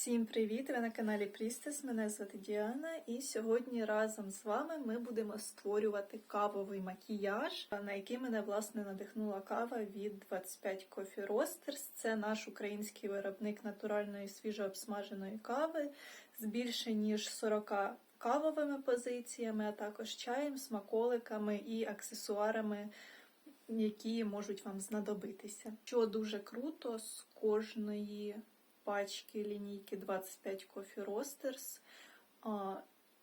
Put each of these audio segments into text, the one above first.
Всім привіт! Ви на каналі Прістес. Мене звати Діана, і сьогодні разом з вами ми будемо створювати кавовий макіяж, на який мене власне надихнула кава від 25 Coffee Roasters. Це наш український виробник натуральної свіжообсмаженої кави з більше ніж 40 кавовими позиціями, а також чаєм, смаколиками і аксесуарами. Які можуть вам знадобитися. Що дуже круто, з кожної пачки лінійки 25 Coffee Roasters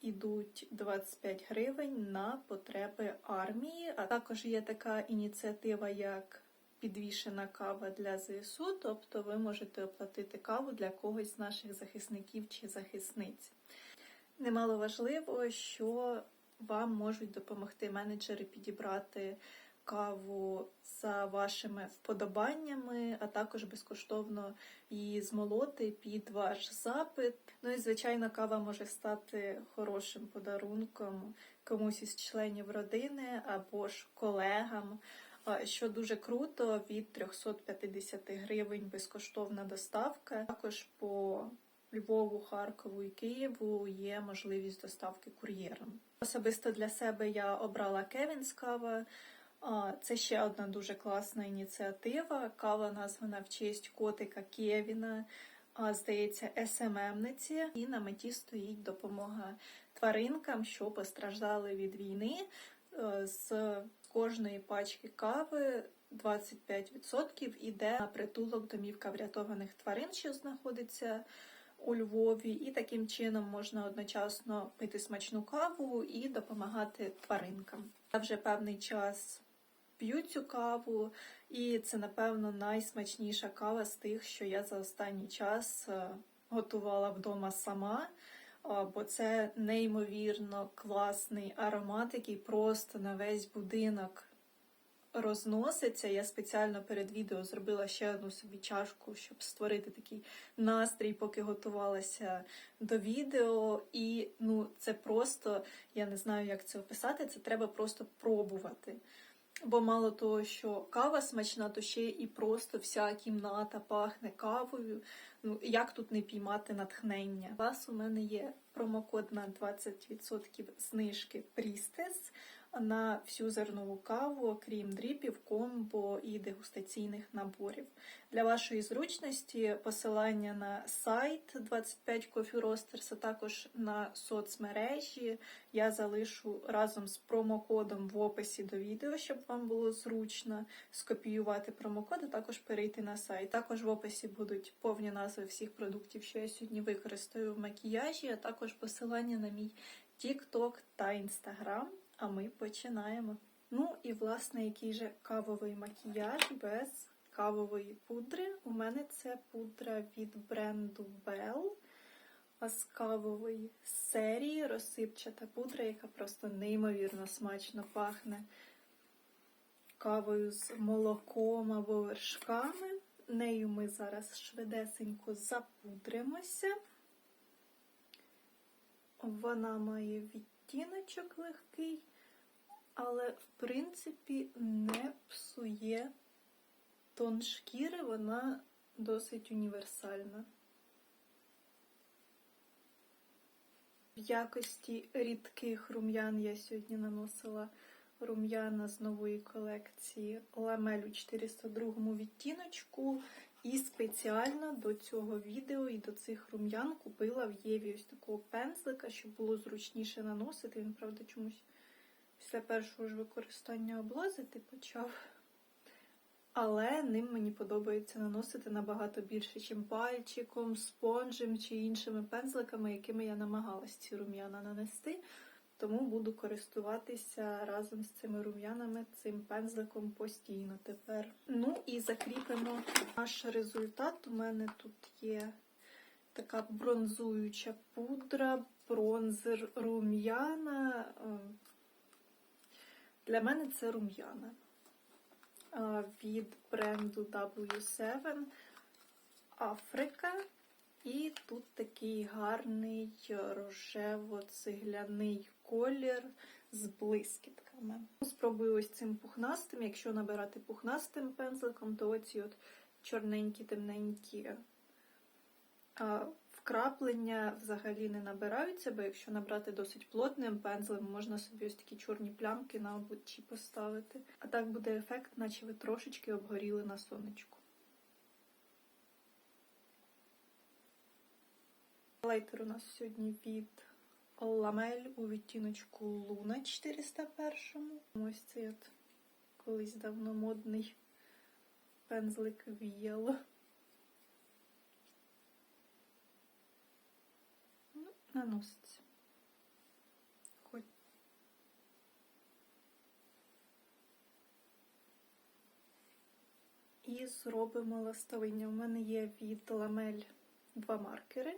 ідуть 25 гривень на потреби армії. А також є така ініціатива, як підвішена кава для ЗСУ, тобто ви можете оплатити каву для когось з наших захисників чи захисниць. Немало важливо, що вам можуть допомогти менеджери підібрати каву за вашими вподобаннями, а також безкоштовно її змолоти під ваш запит. Ну і звичайно, кава може стати хорошим подарунком комусь із членів родини або ж колегам. Що дуже круто, від 350 гривень безкоштовна доставка. Також по Львову, Харкову і Києву є можливість доставки кур'єром. Особисто для себе я обрала Кевінс кава. Це ще одна дуже класна ініціатива. Кава названа в честь котика Кевіна, здається, СММниці. І на меті стоїть допомога тваринкам, що постраждали від війни. Е, з кожної пачки кави 25% іде на притулок домівка врятованих тварин, що знаходиться. У Львові, і таким чином можна одночасно пити смачну каву і допомагати тваринкам. Я вже певний час п'ю цю каву, і це, напевно, найсмачніша кава з тих, що я за останній час е, готувала вдома сама. Бо це неймовірно класний аромат, який просто на весь будинок розноситься. Я спеціально перед відео зробила ще одну собі чашку, щоб створити такий настрій, поки готувалася до відео. І ну, це просто, я не знаю, як це описати, це треба просто пробувати. Бо мало того, що кава смачна, то ще і просто вся кімната пахне кавою. Ну, як тут не піймати натхнення? У вас у мене є промокод на 20% знижки Priestess на всю зернову каву, окрім дріпів, комбо і дегустаційних наборів. Для вашої зручності посилання на сайт 25 Coffee Roasters, а також на соцмережі я залишу разом з промокодом в описі до відео, щоб вам було зручно скопіювати промокод, а також перейти на сайт. Також в описі будуть повні назви всіх продуктів, що я сьогодні використаю в макіяжі, а також посилання на мій TikTok та Instagram. А ми починаємо. Ну і, власне, який же кавовий макіяж без кавової пудри. У мене це пудра від бренду Bell. З кавової серії розсипчата пудра, яка просто неймовірно смачно пахне кавою з молоком або вершками. Нею ми зараз швидесенько запудримося. Вона має відтіночок легкий, але, в принципі, не псує тон шкіри, вона досить універсальна. В якості рідких рум'ян я сьогодні наносила рум'яна з нової колекції ламель у 402 відтіночку. І спеціально до цього відео і до цих рум'ян купила в Єві ось такого пензлика, щоб було зручніше наносити. Він, правда, чомусь після першого ж використання облазити почав. Але ним мені подобається наносити набагато більше, чим пальчиком, спонжем чи іншими пензликами, якими я намагалась ці рум'яна нанести. Тому буду користуватися разом з цими рум'янами цим пензликом постійно тепер. Ну і закріпимо наш результат. У мене тут є така бронзуюча пудра, бронзер рум'яна. Е, для мене це рум'яна е, від бренду W7 Африка. І тут такий гарний рожево-цегляний колір з блискітками. Спробую ось цим пухнастим. Якщо набирати пухнастим пензликом, то оці от чорненькі, темненькі Вкраплення взагалі не набираються, бо якщо набрати досить плотним пензлем, можна собі ось такі чорні плямки на обличчі поставити. А так буде ефект, наче ви трошечки обгоріли на сонечку. Лайтер у нас сьогодні від Ламель у відтіночку Луна 401. Ось цей от колись давно модний пензлик віяло. Ну, наноситься. І зробимо ластовиння. У мене є від Ламель два маркери.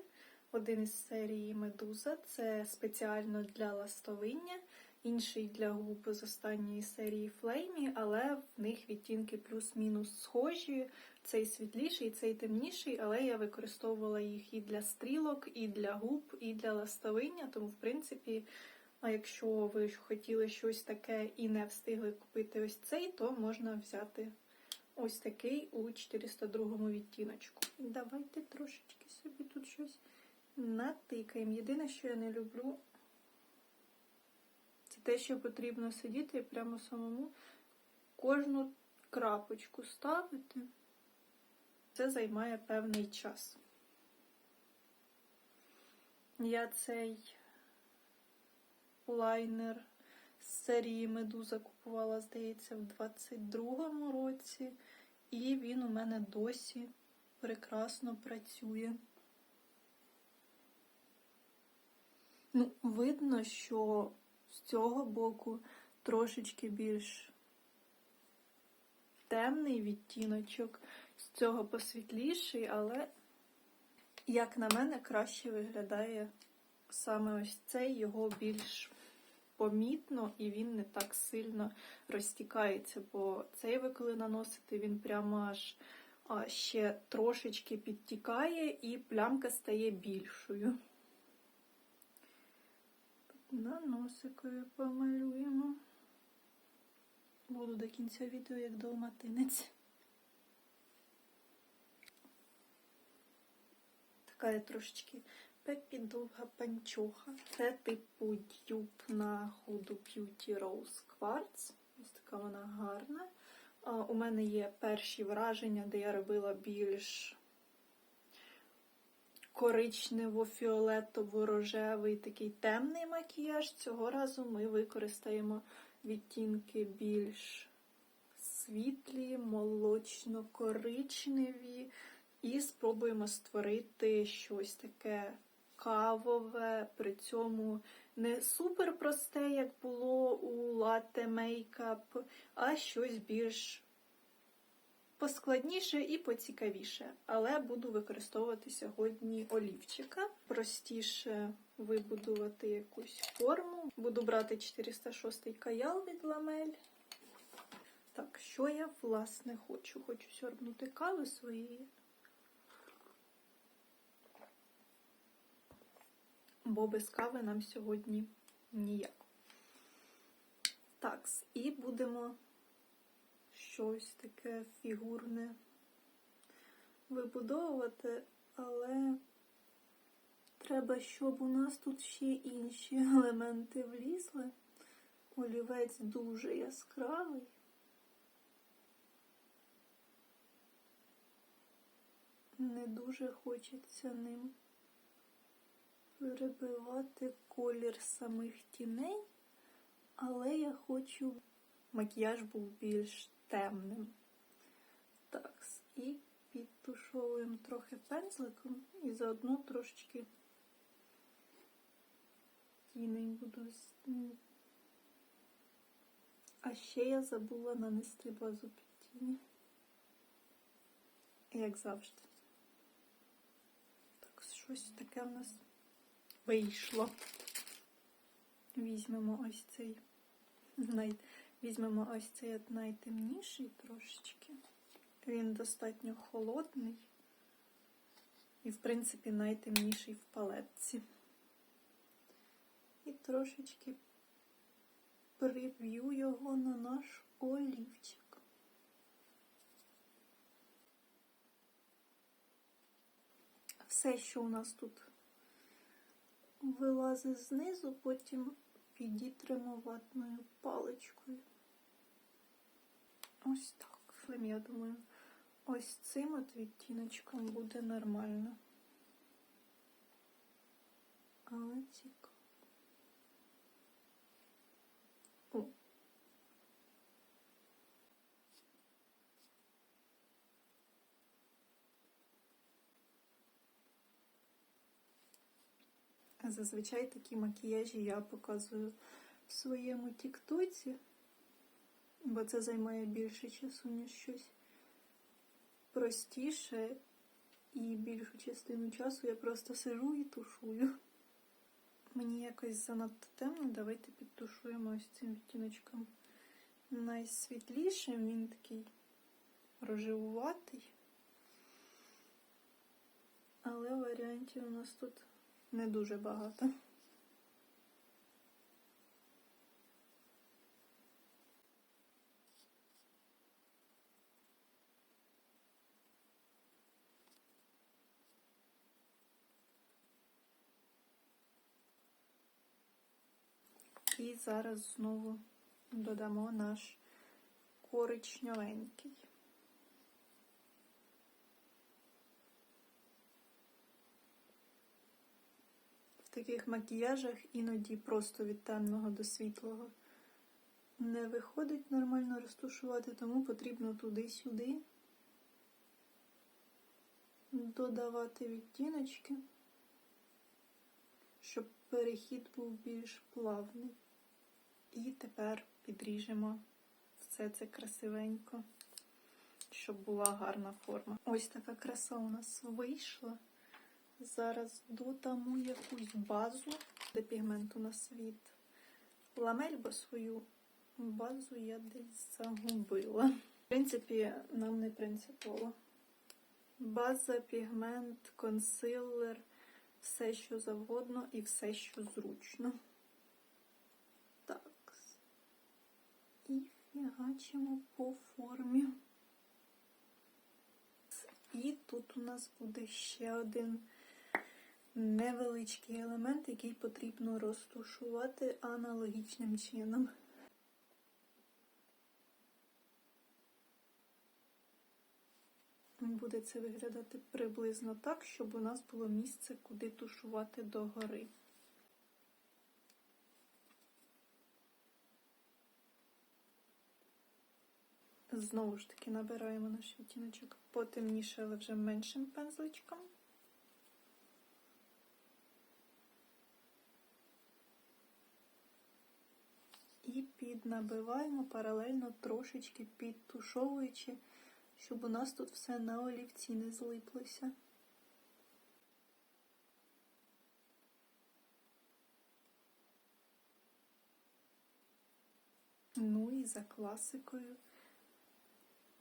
Один із серії Медуза це спеціально для ластовиння, інший для губ з останньої серії Флеймі, але в них відтінки плюс-мінус схожі. Цей світліший, цей темніший, але я використовувала їх і для стрілок, і для губ, і для ластовиння. Тому, в принципі, а якщо ви хотіли щось таке і не встигли купити ось цей, то можна взяти ось такий у 402 відтіночку. Давайте трошечки собі тут щось натикаємо. Єдине, що я не люблю, це те, що потрібно сидіти прямо самому кожну крапочку ставити. Це займає певний час. Я цей лайнер з серії Медуза купувала, здається, в 22-му році, і він у мене досі прекрасно працює. Ну, видно, що з цього боку трошечки більш темний відтіночок, з цього посвітліший, але, як на мене, краще виглядає саме ось цей, його більш помітно і він не так сильно розтікається, бо цей ви коли наносите, він прямо аж ще трошечки підтікає і плямка стає більшою. На носикові помалюємо. Буду до кінця відео як далматинець. Така я трошечки пепідовга панчоха. Це типу дюб на Hudo Beauty Rose Quartz. Ось така вона гарна. У мене є перші враження, де я робила більш коричнево-фіолетово-рожевий такий темний макіяж. Цього разу ми використаємо відтінки більш світлі, молочно-коричневі, і спробуємо створити щось таке кавове, при цьому не супер просте, як було у латте мейкап, а щось більш поскладніше і поцікавіше. Але буду використовувати сьогодні олівчика. Простіше вибудувати якусь форму. Буду брати 406 каял від ламель. Так, що я, власне, хочу? Хочу сьорбнути кави своєї. Бо без кави нам сьогодні ніяк. Так, і будемо щось таке фігурне вибудовувати, але треба, щоб у нас тут ще інші елементи влізли. Олівець дуже яскравий. Не дуже хочеться ним перебивати колір самих тіней, але я хочу макіяж був більш темним. Так, і підтушовуємо трохи пензликом і заодно трошечки тінень буду. А ще я забула нанести базу під тіні. Як завжди. Так, щось таке в нас вийшло. Візьмемо ось цей. Візьмемо ось цей найтемніший трошечки. Він достатньо холодний і, в принципі, найтемніший в палетці. І трошечки приб'ю його на наш олівчик. все, що у нас тут вилазить знизу, потім підітримо ватною паличкою. Ось так. Я думаю, ось цим от відтіночком буде нормально. Але цікаво. Зазвичай такі макіяжі я показую в своєму тіктоці, бо це займає більше часу, ніж щось простіше, і більшу частину часу я просто сижу і тушую. Мені якось занадто темно, давайте підтушуємо ось цим відтіночком. Найсвітлішим він такий рожевуватий. Але варіантів у нас тут не дуже багато. І зараз знову додамо наш коричневенький. Таких макіяжах іноді просто від темного до світлого не виходить нормально розташувати, тому потрібно туди-сюди додавати відтіночки, щоб перехід був більш плавний. І тепер підріжемо все це красивенько, щоб була гарна форма. Ось така краса у нас вийшла. Зараз додамо якусь базу, де пігмент у нас від ламель, бо свою базу я десь загубила. В принципі, нам не принципово. База, пігмент, консилер, все, що завгодно і все, що зручно. Так. І фігачимо по формі. І тут у нас буде ще один невеличкий елемент, який потрібно розтушувати аналогічним чином. Буде це виглядати приблизно так, щоб у нас було місце, куди тушувати догори. Знову ж таки набираємо наш відтіночок потемніше, але вже меншим пензличком. І піднабиваємо паралельно трошечки підтушовуючи, щоб у нас тут все на олівці не злиплося. Ну і за класикою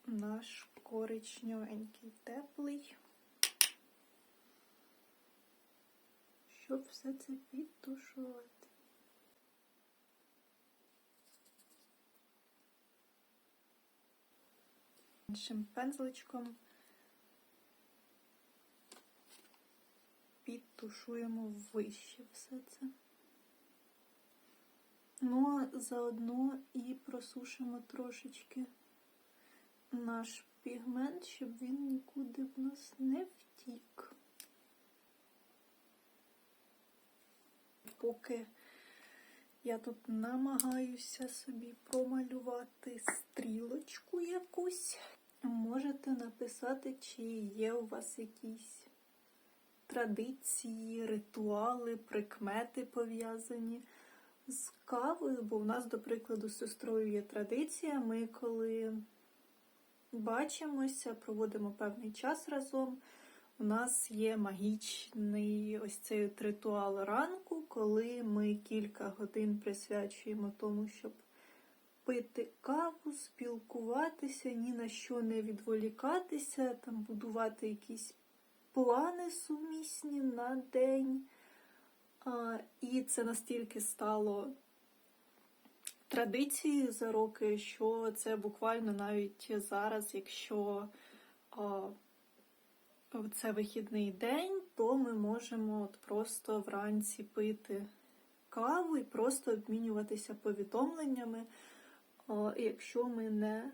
наш коричневенький теплий, щоб все це підтушувати. Іншим пензличком підтушуємо вище все це. Ну, а заодно і просушимо трошечки наш пігмент, щоб він нікуди в нас не втік. Поки я тут намагаюся собі промалювати стрілочку якусь, можете написати, чи є у вас якісь традиції, ритуали, прикмети пов'язані з кавою, бо у нас, до прикладу, з сестрою є традиція. Ми коли бачимося, проводимо певний час разом. У нас є магічний ось цей ритуал ранку, коли ми кілька годин присвячуємо тому, щоб пити каву, спілкуватися, ні на що не відволікатися, там будувати якісь плани сумісні на день. А, І це настільки стало традицією за роки, що це буквально навіть зараз, якщо а, це вихідний день, то ми можемо от просто вранці пити каву і просто обмінюватися повідомленнями, якщо ми не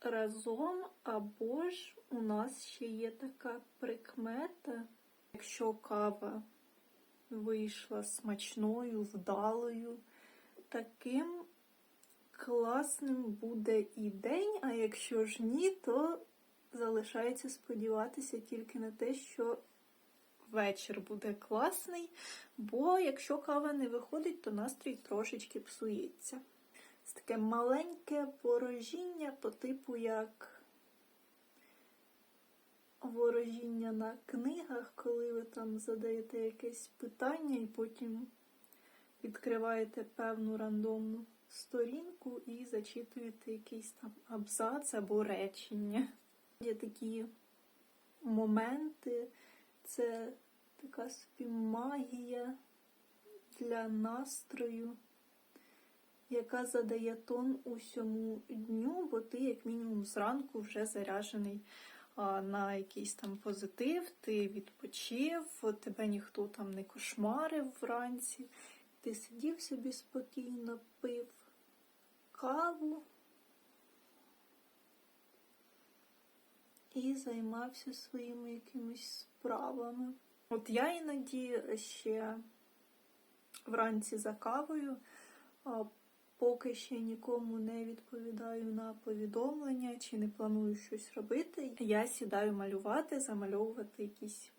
разом, або ж у нас ще є така прикмета, якщо кава вийшла смачною, вдалою, таким класним буде і день, а якщо ж ні, то залишається сподіватися тільки на те, що вечір буде класний, бо якщо кава не виходить, то настрій трошечки псується. Це таке маленьке ворожіння по типу як ворожіння на книгах, коли ви там задаєте якесь питання і потім відкриваєте певну рандомну сторінку і зачитуєте якийсь там абзац або речення. Є такі моменти, це така собі магія для настрою, яка задає тон усьому дню, бо ти, як мінімум, зранку вже заряджений на якийсь там позитив, ти відпочив, тебе ніхто там не кошмарив вранці, ти сидів собі спокійно, пив каву. і займався своїми якимись справами. От я іноді ще вранці за кавою, поки ще нікому не відповідаю на повідомлення чи не планую щось робити, я сідаю малювати, замальовувати якісь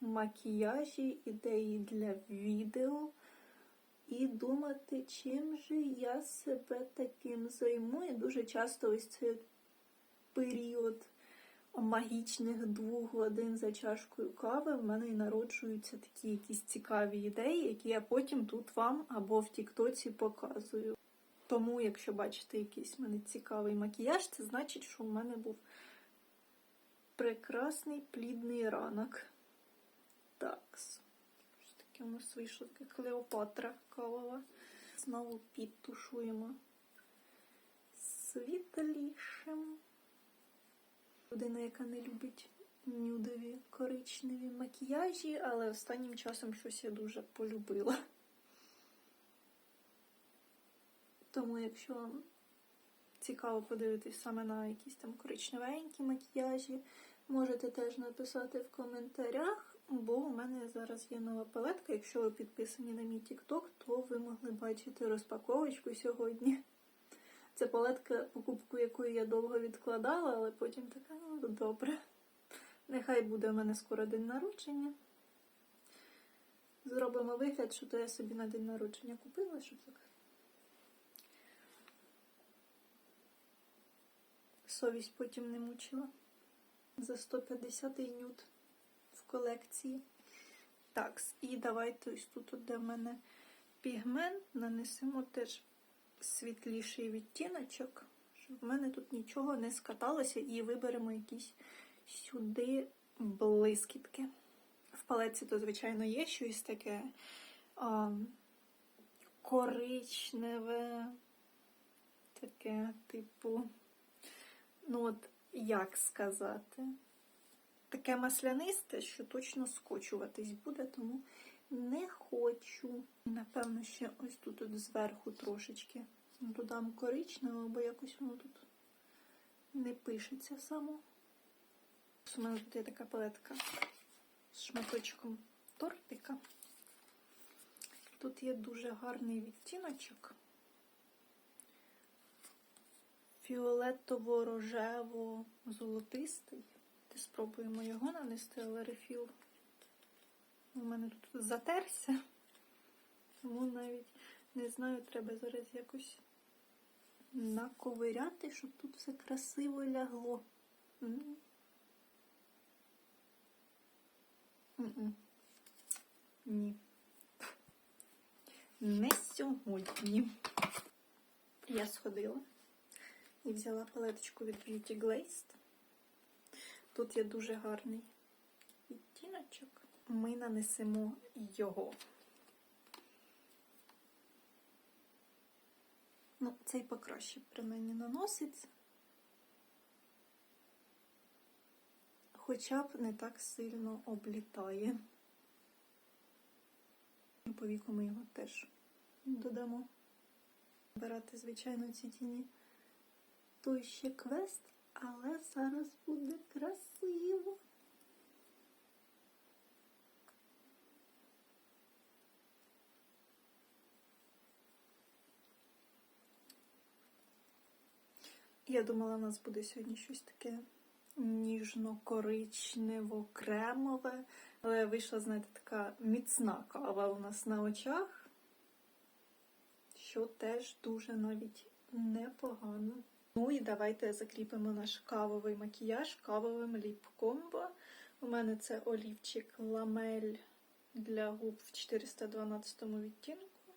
макіяжі, ідеї для відео. І думати, чим же я себе таким займу. І дуже часто ось цей період магічних двох годин за чашкою кави в мене і народжуються такі якісь цікаві ідеї, які я потім тут вам або в Тіктоці показую. Тому, якщо бачите якийсь в мене цікавий макіяж, це значить, що в мене був прекрасний плідний ранок. Такс. Ось таке у нас вийшло таке Клеопатра кавова. Знову підтушуємо світлішим. Людина, яка не любить нюдові коричневі макіяжі, але останнім часом щось я дуже полюбила. Тому, якщо вам цікаво подивитись саме на якісь там коричневенькі макіяжі, можете теж написати в коментарях, бо у мене зараз є нова палетка. Якщо ви підписані на мій TikTok, то ви могли бачити розпаковочку сьогодні. Це палетка, покупку якої я довго відкладала, але потім така, ну добре. Нехай буде в мене скоро день народження. Зробимо вигляд, що то я собі на день народження купила, щоб так. Совість потім не мучила. За 150 нюд в колекції. Так, і давайте ось тут, де в мене пігмент, нанесемо теж світліший відтіночок, щоб в мене тут нічого не скаталося, і виберемо якісь сюди блискітки. В палеці то, звичайно, є щось таке а, коричневе, таке, типу, ну от, як сказати, таке маслянисте, що точно скочуватись буде, тому не хочу. Напевно, ще ось тут от зверху трошечки додам коричневого, бо якось воно тут не пишеться само. У мене тут є така палетка з шматочком тортика. Тут є дуже гарний відтіночок. Фіолетово-рожево-золотистий. Спробуємо його нанести, але рефіл у мене тут затерся, тому навіть не знаю, треба зараз якось наковиряти, щоб тут все красиво лягло. М -м. Ні. Не сьогодні. Я сходила і взяла палеточку від Beauty Glazed. Тут є дуже гарний відтіночок ми нанесемо його. Ну, цей покраще принаймні наноситься. хоча б не так сильно облітає. По віку ми його теж додамо. Брати, звичайно, ці тіні. Той ще квест, але зараз буде красиво. Я думала, у нас буде сьогодні щось таке ніжно-коричнево-кремове, але вийшла, знаєте, така міцна кава у нас на очах, що теж дуже навіть непогано. Ну і давайте закріпимо наш кавовий макіяж кавовим ліп-комбо. У мене це олівчик ламель для губ в 412 відтінку.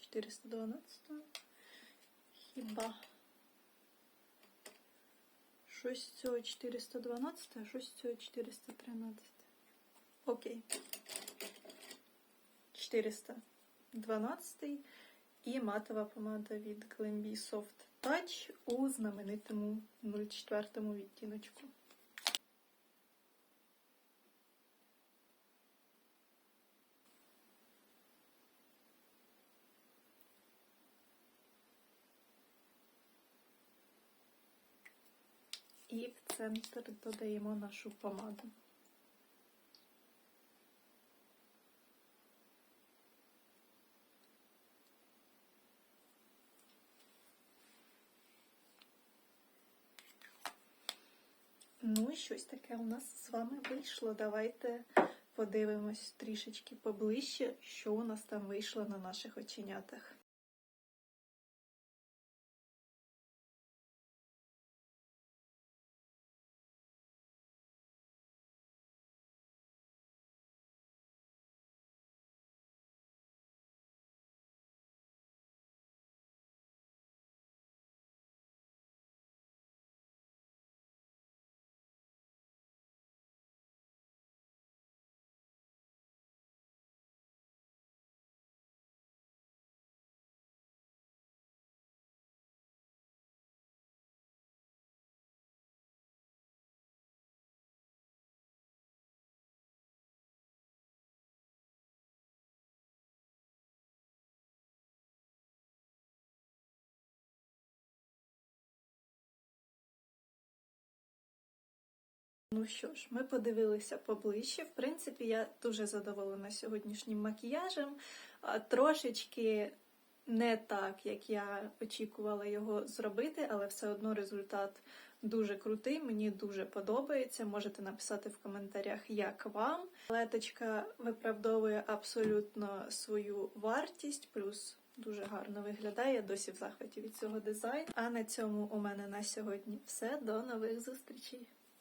412 хіба. Щось з цього 412, а щось цього 413. Окей. 412 і матова помада від Glambi Soft Touch у знаменитому 04 відтіночку. І в центр додаємо нашу помаду. Щось таке у нас з вами вийшло. Давайте подивимось трішечки поближче, що у нас там вийшло на наших оченятах. Ну що ж, ми подивилися поближче. В принципі, я дуже задоволена сьогоднішнім макіяжем. Трошечки не так, як я очікувала його зробити, але все одно результат дуже крутий. Мені дуже подобається. Можете написати в коментарях, як вам. Леточка виправдовує абсолютно свою вартість, плюс. Дуже гарно виглядає, досі в захваті від цього дизайну. А на цьому у мене на сьогодні все. До нових зустрічей!